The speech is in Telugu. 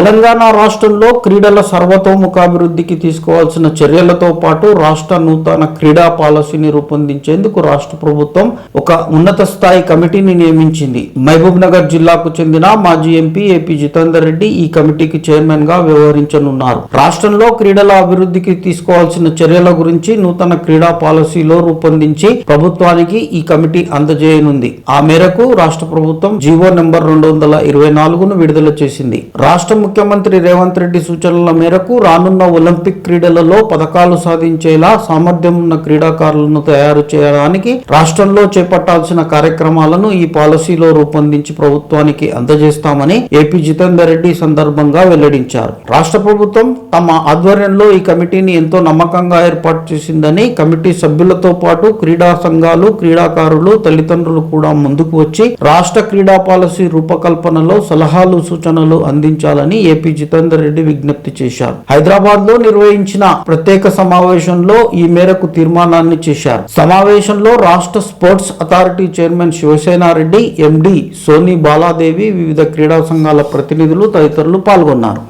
తెలంగాణ రాష్ట్రంలో క్రీడల సర్వతోముఖాభివృద్ధికి తీసుకోవాల్సిన చర్యలతో పాటు రాష్ట్ర నూతన క్రీడా పాలసీని రూపొందించేందుకు రాష్ట్ర ప్రభుత్వం ఒక ఉన్నత స్థాయి కమిటీని నియమించింది. మహబూబ్ నగర్ జిల్లాకు చెందిన మాజీ ఎంపీ ఏపీ జితేందర్ రెడ్డి ఈ కమిటీకి చైర్మన్గా వ్యవహరించనున్నారు. రాష్ట్రంలో క్రీడల అభివృద్ధికి తీసుకోవాల్సిన చర్యల గురించి నూతన క్రీడా పాలసీలో రూపొందించి ప్రభుత్వానికి ఈ కమిటీ అందజేయనుంది. ఆ మేరకు రాష్ట్ర ప్రభుత్వం జీవో నెంబర్ రెండు వందల ఇరవై నాలుగును విడుదల చేసింది. రాష్ట్ర ముఖ్యమంత్రి రేవంత్ రెడ్డి సూచనల మేరకు రానున్న ఒలింపిక్ క్రీడలలో పథకాలు సాధించేలా సామర్థ్యం ఉన్న క్రీడాకారులను తయారు చేయడానికి రాష్ట్రంలో చేపట్టాల్సిన కార్యక్రమాలను ఈ పాలసీలో రూపొందించి ప్రభుత్వానికి అందజేస్తామని ఏపీ జితేందర్ రెడ్డి సందర్భంగా వెల్లడించారు. రాష్ట్ర ప్రభుత్వం తమ ఆధ్వర్యంలో ఈ కమిటీని ఎంతో నమ్మకంగా ఏర్పాటు చేసిందని కమిటీ సభ్యులతో పాటు క్రీడా సంఘాలు క్రీడాకారులు తల్లిదండ్రులు కూడా ముందుకు వచ్చి రాష్ట్ర క్రీడా పాలసీ రూపకల్పనలో సలహాలు సూచనలు అందించాలని ఏపీ జితేందర్ రెడ్డి విజ్ఞప్తి చేశారు. హైదరాబాద్లో నిర్వహించిన ప్రత్యేక సమావేశంలో ఈ మేరకు తీర్మానాన్ని చేశారు. సమావేశంలో రాష్ట్ర sports authority chairman Sivasenareddy MD Soni Baladevi వివిధ క్రీడా సంఘాల ప్రతినిధులు తదితరులు పాల్గొన్నారు.